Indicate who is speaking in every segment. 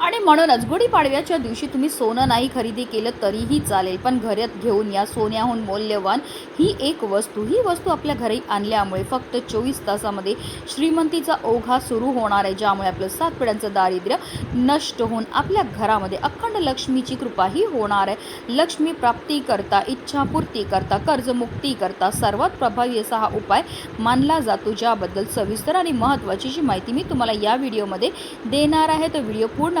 Speaker 1: आणि म्हणूनच गुढीपाडव्याच्या दिवशी तुम्ही सोनं नाही खरेदी केलं तरीही चालेल. पण घरात घेऊन या सोन्याहून मौल्यवान ही एक वस्तू. ही वस्तू आपल्या घरी आणल्यामुळे फक्त चोवीस तासामध्ये श्रीमंतीचा ओघा सुरू होणार आहे ज्यामुळे आपलं सात पिढ्यांचं दारिद्र्य नष्ट होऊन आपल्या घरामध्ये अखंड लक्ष्मीची कृपाही होणार आहे. लक्ष्मी प्राप्ती करता इच्छापूर्ती करता कर्जमुक्ती करता सर्वात प्रभावी असा हा उपाय मानला जातो ज्याबद्दल सविस्तर आणि महत्त्वाची जी माहिती मी तुम्हाला या व्हिडिओमध्ये देणार आहे. तो व्हिडिओ पूर्ण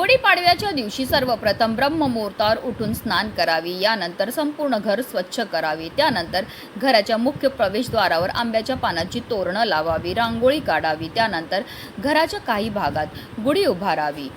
Speaker 1: गुढीपाडव्याच्या दिवशी सर्वप्रथम ब्रह्ममुहूर्तावर उठून स्नान करावे. यानंतर संपूर्ण घर स्वच्छ करावे. त्यानंतर घराच्या मुख्य प्रवेशद्वारावर आंब्याच्या पानाची तोरणं लावावी रांगोळी काढावी. त्यानंतर घराच्या काही भागात गुढी उभारावी.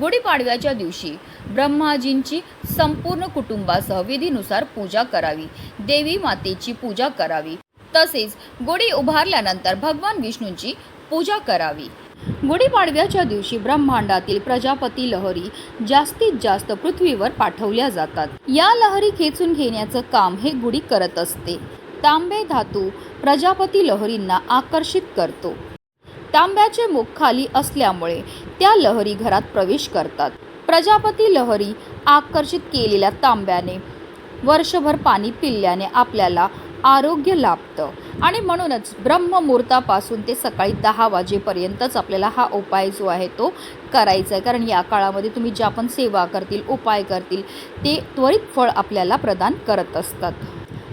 Speaker 1: गुढीपाडव्याच्या दिवशी ब्रह्माजींची संपूर्ण कुटुंबासह विधीनुसार पूजा करावी. देवी मातेची पूजा करावी. तसेच गुढी उभारल्यानंतर भगवान विष्णूंची पूजा करावी. गुढीपाडव्याच्या दिवशी ब्रह्मांडातील प्रजापती लहरी जास्तीत जास्त पृथ्वीवर पाठवल्या जातात. या लहरी खेचून घेण्याचं काम हे गुढी करत असते. तांबे धातू प्रजापती लहरींना आकर्षित करतो. तांब्याचे मुख खाली असल्यामुळे त्या लहरी घरात प्रवेश करतात. प्रजापती लहरी आकर्षित केलेल्या तांब्याने वर्षभर पाणी पिल्याने आपल्याला आरोग्य लाभतं. आणि म्हणूनच ब्रह्ममुहूर्तापासून ते सकाळी दहा वाजेपर्यंतच आपल्याला हा उपाय जो आहे तो करायचा आहे. कारण या काळामध्ये तुम्ही ज्या पण सेवा करतील उपाय करतील ते त्वरित फळ आपल्याला प्रदान करत असतात.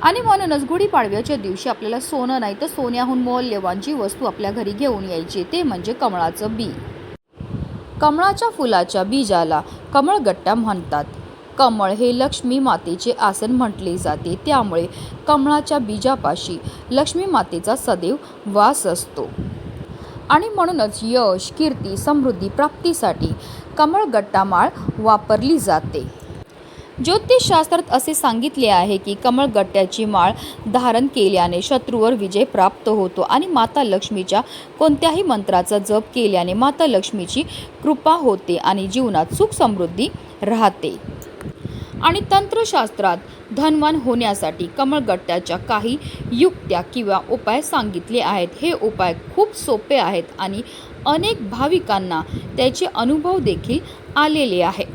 Speaker 1: आणि म्हणूनच गुढीपाडव्याच्या दिवशी आपल्याला सोनं नाही तर सोन्याहून मौल्यवान जी वस्तू आपल्या घरी घेऊन यायची ते म्हणजे कमळाचं बी. कमळाच्या फुलाच्या बीजाला कमळगट्टा म्हणतात. कमळ हे लक्ष्मी मातेचे आसन म्हटले जाते. त्यामुळे कमळाच्या बीजापाशी लक्ष्मी मातेचा सदैव वास असतो. आणि म्हणूनच यश कीर्ती समृद्धी प्राप्तीसाठी कमळ माळ वापरली जाते. ज्योतिषशास्त्रात असे सांगितले आहे की कमळगट्ट्याची माळ धारण केल्याने शत्रूवर विजय प्राप्त होतो आणि माता लक्ष्मीच्या कोणत्याही मंत्राचा जप केल्याने माता लक्ष्मीची कृपा होते आणि जीवनात सुख समृद्धी राहते. आणि तंत्रशास्त्रात धनवान होण्यासाठी कमळगट्ट्याच्या काही युक्त्या किंवा उपाय सांगितले आहेत. हे उपाय खूप सोपे आहेत आणि अनेक भाविकांना त्याचे अनुभव देखील आलेले आहे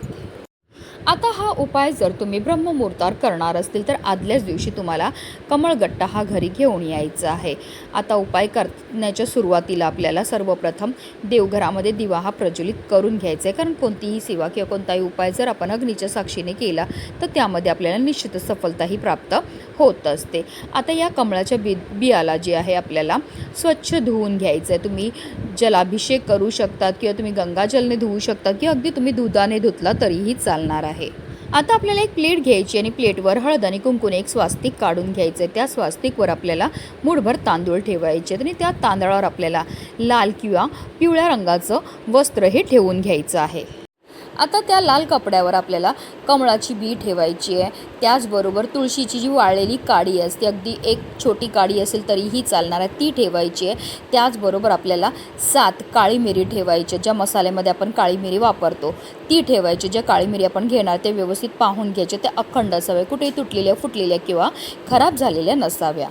Speaker 1: आता हा उपाय जर तुम्ही ब्रह्ममुहूर्तावर करणार असतील तर आदल्याच दिवशी तुम्हाला कमळगट्टा हा घरी घेऊन यायचा आहे. आता उपाय करण्याच्या सुरुवातीला आपल्याला सर्वप्रथम देवघरामध्ये दिवा हा प्रज्वलित करून घ्यायचा आहे. कारण कोणतीही सेवा किंवा कोणताही उपाय जर आपण अग्नीच्या साक्षीने केला तर त्यामध्ये आपल्याला निश्चितच सफलताही प्राप्त होत असते. आता या कमळाच्या बि बियाला जे आहे आपल्याला स्वच्छ धुवून घ्यायचं आहे. तुम्ही जलाभिषेक करू शकतात किंवा तुम्ही गंगाजलने धुवू शकता किंवा अगदी तुम्ही दुधाने धुतला तरीही चालणार आहे. आता आपल्याला एक प्लेट घ्यायची आणि प्लेटवर हळद आणि कुंकून एक स्वास्तिक काढून घ्यायचं आहे त्या स्वास्तिकवर आपल्याला मुठभर तांदूळ ठेवायचे आणि त्या तांदळावर आपल्याला लाल किंवा पिवळ्या रंगाचं वस्त्र हे ठेवून घ्यायचं आहे. आता त्या लाल कपड्यावर आपल्याला कमळाची बी ठेवायची आहे. त्याचबरोबर तुळशीची जी वाळलेली काडी असते अगदी एक छोटी काडी असेल तरीही चालणार आहे ती ठेवायची आहे. त्याचबरोबर आपल्याला सात काळी मिरी ठेवायची आहे. ज्या मसाल्यामध्ये आपण काळी मिरी वापरतो. ती ठेवायची ज्या काळी मिरी आपण घेणार ते व्यवस्थित पाहून घ्यायचे त्या अखंड असाव्या कुठेही तुटलेल्या फुटलेल्या किंवा खराब झालेल्या नसाव्या.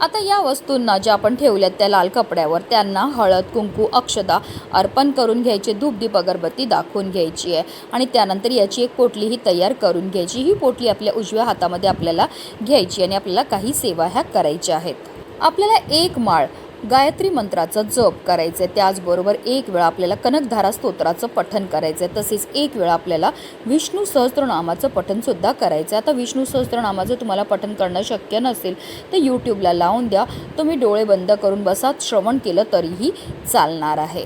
Speaker 1: आता या वस्तूंना ज्या आपण ठेवल्यात त्या लाल कपड्यावर त्यांना हळद कुंकू अक्षदा अर्पण करून घ्यायचे धूपदीप अगरबत्ती दाखवून घ्यायची आहे. आणि त्यानंतर याची एक पोटली ही तयार करून घ्यायची. ही पोटली आपल्या उजव्या हातामध्ये आपल्याला घ्यायची आणि आपल्याला काही सेवा ह्या करायच्या आहेत. आपल्याला एक माळ गायत्री मंत्राचा जप करायचं आहे त्याचबरोबर एक वेळा आपल्याला कनकधारा स्तोत्राचं पठन करायचं आहे तसेच एक वेळा आपल्याला विष्णू सहस्त्रनामाचं पठनसुद्धा करायचं. आहे आता विष्णू सहस्त्रनामाचं तुम्हाला पठन करणं शक्य नसेल तर यूट्यूबला लावून द्या. तुम्ही डोळे बंद करून बसा श्रवण केलं तरीही चालणार आहे.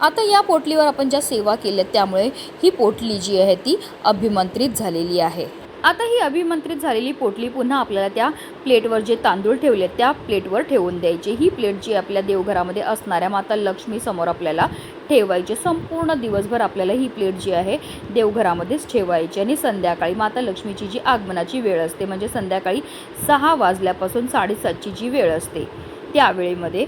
Speaker 1: आता या पोटलीवर आपण ज्या सेवा केल्या त्यामुळे ही पोटली जी आहे ती अभिमंत्रित झालेली आहे. आता ही अभिमंत्रित झालेली पोटली पुन्हा आपल्याला त्या प्लेटवर जे तांदूळ ठेवले त्या प्लेटवर ठेवून द्यायचे. ही प्लेट जी आपल्या देवघरामध्ये असणाऱ्या माता लक्ष्मी समोर आपल्याला ठेवायचे. संपूर्ण दिवसभर आपल्याला ही प्लेट जी आहे देवघरामध्येच ठेवायची. आणि संध्याकाळी माता लक्ष्मीची जी आगमनाची वेळ असते म्हणजे संध्याकाळी सहा वाजल्यापासून साडेसातची जी वेळ असते त्यावेळेमध्ये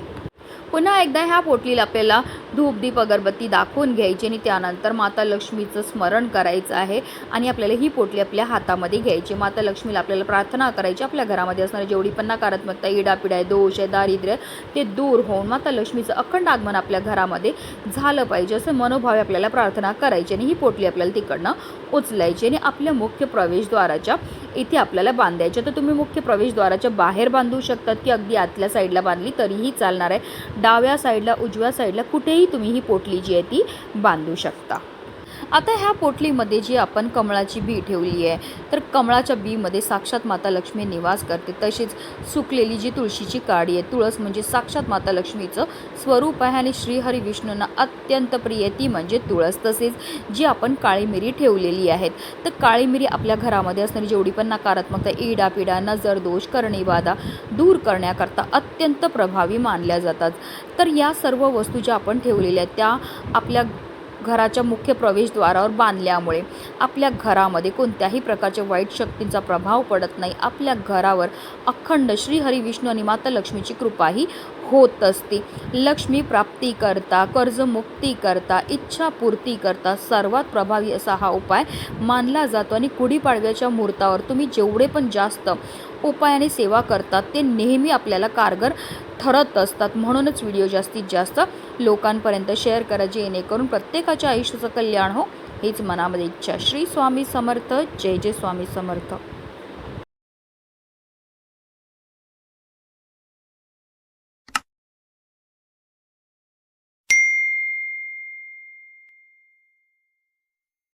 Speaker 1: पुन्हा एकदा ह्या पोटलीला आपल्याला धूपदीप अगरबत्ती दाखवून घ्यायची आणि त्यानंतर माता लक्ष्मीचं स्मरण करायचं आहे आणि आपल्याला ही पोटली आपल्या हातामध्ये घ्यायची. माता लक्ष्मीला आपल्याला प्रार्थना करायची. आपल्या घरामध्ये असणारी जेवढी पण नकारात्मकता इडापिडा आहे दोष आहे दारिद्र्य ते दूर होऊन माता लक्ष्मीचं अखंड आगमन आपल्या घरामध्ये झालं पाहिजे. असं मनोभावे आपल्याला प्रार्थना करायची आणि ही पोटली आपल्याला तिकडनं उचलायची आणि आपल्या मुख्य प्रवेशद्वाराच्या इथे आपल्याला बांधायचे. तर तुम्ही मुख्य प्रवेशद्वाराच्या बाहेर बांधू शकतात की अगदी आतल्या साईडला बांधली तरीही चालणार आहे. डाव्या साईडला उजव्या साईडला कुठेही तुम्ही ही पोटली जी आहे ती बांधू शकता. आता ह्या पोटलीमध्ये जी आपण कमळाची बी ठेवली आहे तर कमळाच्या बीमध्ये साक्षात माता लक्ष्मी निवास करते. तशीच सुकलेली जी तुळशीची काडी आहे तुळस म्हणजे साक्षात माता लक्ष्मीचं स्वरूप आहे आणि श्रीहरी विष्णूंना अत्यंत प्रिय ती म्हणजे तुळस. तसेच जी आपण काळी मिरी ठेवलेली आहेत तर काळी मिरी आपल्या घरामध्ये असणारी जेवढी पण नकारात्मकता इडापिडा नजर दोष करणीबाधा दूर करण्याकरता अत्यंत प्रभावी मानल्या जातात. तर या सर्व वस्तू ज्या आपण ठेवलेल्या आहेत त्या आपल्या घराच्या मुख्य प्रवेशद्वारावर बांधल्यामुळे आपल्या घरामध्ये कोणत्याही प्रकारच्या वाईट शक्तींचा प्रभाव पडत नाही. आपल्या घरावर अखंड श्री हरी विष्णू आणि माता लक्ष्मीची कृपाही होत असते. लक्ष्मी प्राप्ती करता कर्जमुक्ती करता इच्छापूर्ती करता सर्वात प्रभावी असा हा उपाय मानला जातो आणि गुढीपाडव्याच्या मुहूर्तावर तुम्ही जेवढे पण जास्त उपाय आणि सेवा करतात ते नेहमी आपल्याला कारगर ठरत असतात. म्हणूनच व्हिडिओ जास्तीत जास्त लोकांपर्यंत शेअर करा जेणेकरून प्रत्येकाच्या आयुष्याचं कल्याण हो. हीच मनामध्ये इच्छा. श्री स्वामी समर्थ. जय जय स्वामी समर्थ.